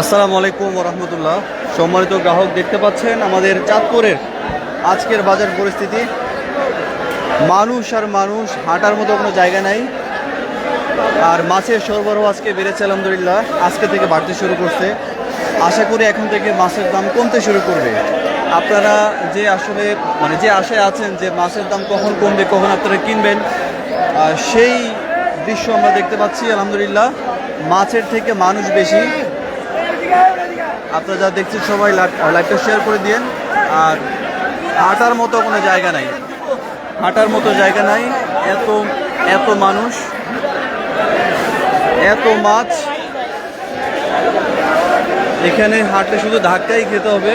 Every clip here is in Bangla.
আসসালামু আলাইকুম রহমতুল্লাহ সম্মানিত গ্রাহক দেখতে পাচ্ছেন আমাদের চাঁদপুরের আজকের বাজার পরিস্থিতি। মানুষ আর মানুষ হাঁটার মতো কোনো জায়গা নাই। আর মাছের সরবরাহ আজকে বেড়েছে, আলহামদুলিল্লাহ। আজকে থেকে বাড়তে শুরু করছে। আশা করি এখন থেকে মাছের দাম কমতে শুরু করবে। আপনারা যে আসলে মানে যে আশায় আছেন যে মাছের দাম কখন কমবে, কখন আপনারা কিনবেন সেই দৃশ্য আমরা দেখতে পাচ্ছি, আলহামদুলিল্লাহ। মাছের থেকে মানুষ বেশি। আপনারা যা দেখছেন সবাই লাইভটা শেয়ার করে দিন আর হাঁটার মতো কোনো জায়গা নাই। হাঁটার মতো জায়গা নাই। এত এত মানুষ। এত মাছ। এখানে হাঁটলে শুধু ধাক্কাই খেতে হবে।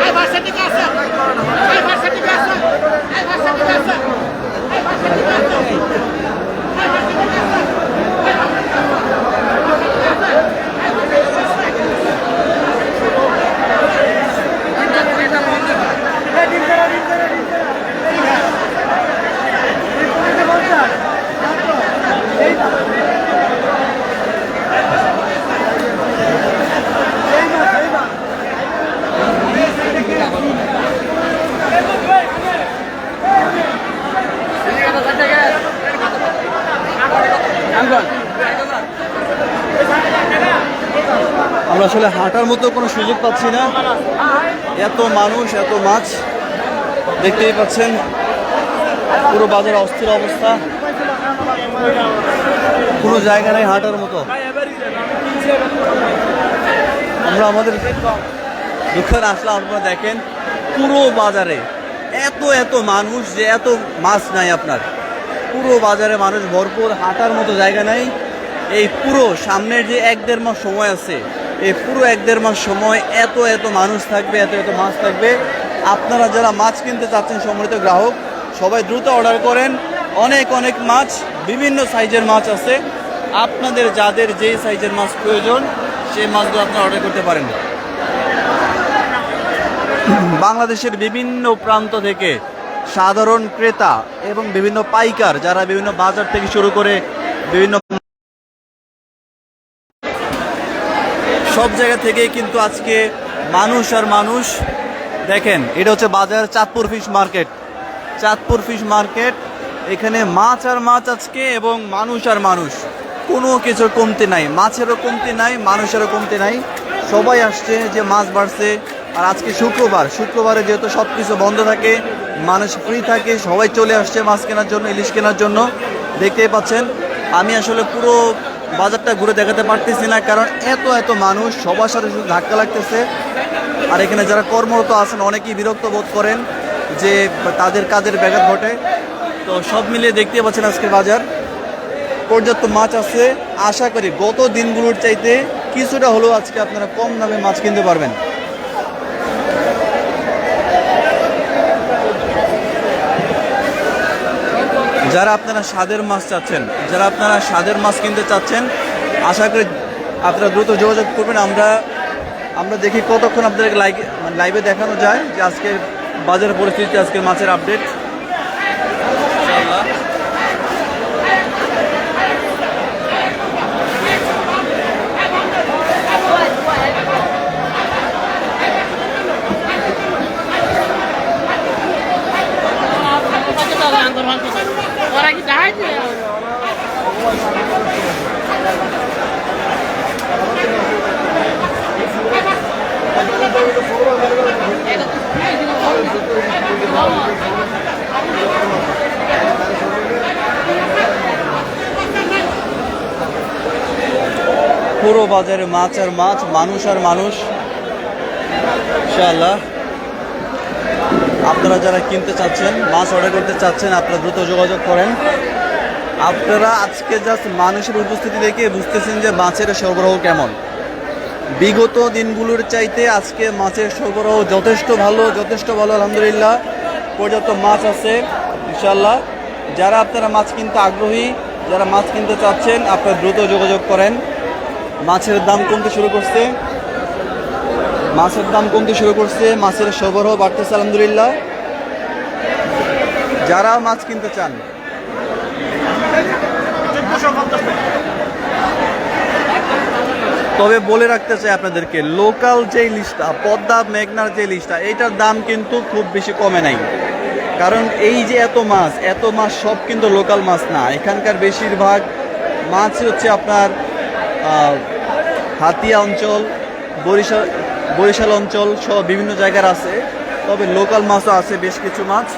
ভাই বাসা ঠিক আছে আমরা আসলে হাঁটার মতো কোনো সুযোগ পাচ্ছি না। এত মানুষ, এত মাছ দেখতেই পাচ্ছেন পুরো বাজার অস্থির অবস্থা। কোনো জায়গা নেই হাঁটার মতো। আমরা আমাদের দুঃখের আসলে আপনারা দেখেন, পুরো বাজারে এত এত মানুষ যে এত মাছ নাই আপনার। পুরো বাজারে মানুষ ভরপুর, হাঁটার মতো জায়গা নাই। এই পুরো সামনের যে এক দেড় মাস সময় আছে এই পুরো এক দেড় মাস সময় এত এত মানুষ থাকবে, এত এত মাছ থাকবে। আপনারা যারা মাছ কিনতে চাচ্ছেন, সম্মানিত গ্রাহক, সবাই দ্রুত অর্ডার করেন। অনেক অনেক মাছ, বিভিন্ন সাইজের মাছ আছে। আপনাদের যাদের যেই সাইজের মাছ প্রয়োজন, সেই মাছগুলো আপনারা অর্ডার করতে পারেন। বাংলাদেশের বিভিন্ন প্রান্ত থেকে সাধারণ ক্রেতা এবং বিভিন্ন পাইকার, যারা বিভিন্ন বাজার থেকে শুরু করে বিভিন্ন সব জায়গা থেকেই কিন্তু আজকে মানুষ আর মানুষ, দেখেন, এটা হচ্ছে বাজার Chandpur fish market. Chandpur fish market, এখানে মাছ আর মাছ আজকে এবং মানুষ আর মানুষ। কোনো কিছুর কমতি নাই, মাছেরও কমতি নাই, মানুষেরও কমতি নাই। সবাই আসছে যে মাছ বাড়ছে, আর আজকে শুক্রবার, শুক্রবারে যেহেতু সব কিছু বন্ধ থাকে, মানুষ ফ্রি থাকে, সবাই চলে আসছে মাছ কেনার জন্য, ইলিশ কেনার জন্য। দেখতেই পাচ্ছেন, আমি আসলে পুরো বাজারটা ঘুরে দেখাতে পারতেছি না, কারণ এত এত মানুষ, সবার সাথে শুধু ধাক্কা লাগতেছে। আর এখানে যারা কর্মরত আছেন, অনেকেই বিরক্ত বোধ করেন যে তাদের কাজের ব্যাঘাত ঘটে। তো সব মিলিয়ে দেখতে পাচ্ছেন আজকে বাজার। পর্যাপ্ত মাছ আছে। আশা করি গত দিনগুলোর চাইতে কিছুটা হলেও আজকে আপনারা কম দামে মাছ কিনতে পারবেন। যারা আপনারা স্বাদের মাছ চাচ্ছেন, যারা আপনারা স্বাদের মাছ কিনতে চাচ্ছেন, আশা করি আপনারা দ্রুত যোগাযোগ করবেন। আমরা আমরা দেখি কতক্ষণ আপনাদের লাইভ লাইভে দেখানো যায় যে আজকে বাজার পরিস্থিতি আজকে মাছের আপডেট পুরো বাজারে মাছ আর মাছ, মানুষ আর মানুষ। ইনশাআল্লাহ। আপনারা যারা কিনতে চাচ্ছেন, মাছ অর্ডার করতে চাচ্ছেন, আপনারা দ্রুত যোগাযোগ করেন। আপনারা আজকে জাস্ট মানুষের উপস্থিতি দেখে বুঝতেছেন যে মাছের সরবরাহ কেমন। বিগত দিনগুলোর চাইতে আজকে মাছের সরবরাহ যথেষ্ট ভালো যথেষ্ট ভালো, আলহামদুলিল্লাহ। পর্যাপ্ত মাছ আছে ইনশাল্লাহ যারা আপনারা মাছ কিনতে আগ্রহী, যারা মাছ কিনতে চাচ্ছেন, আপনারা দ্রুত যোগাযোগ করেন। মাছের দাম কমতে শুরু করছে। মাছের দাম কমতে শুরু করছে, মাছের সরবরাহ বাড়তেছে, আলহামদুলিল্লাহ। যারা মাছ কিনতে চান, তবে বলে রাখতে চাই আপনাদেরকে, লোকাল যে লিস্টটা, পদ্মা মেঘনার যে লিস্টটা, এইটার দাম কিন্তু খুব বেশি কমে নাই। কারণ এই যে এত মাছ এত মাছ সব কিন্তু লোকাল মাছ না। এখানকার বেশিরভাগ মাছ হচ্ছে আপনার হাতিয়া অঞ্চল বরিশাল বরিশাল অঞ্চল সহ বিভিন্ন জায়গার আছে। তবে লোকাল মাছও আছে বেশ কিছু মাছ।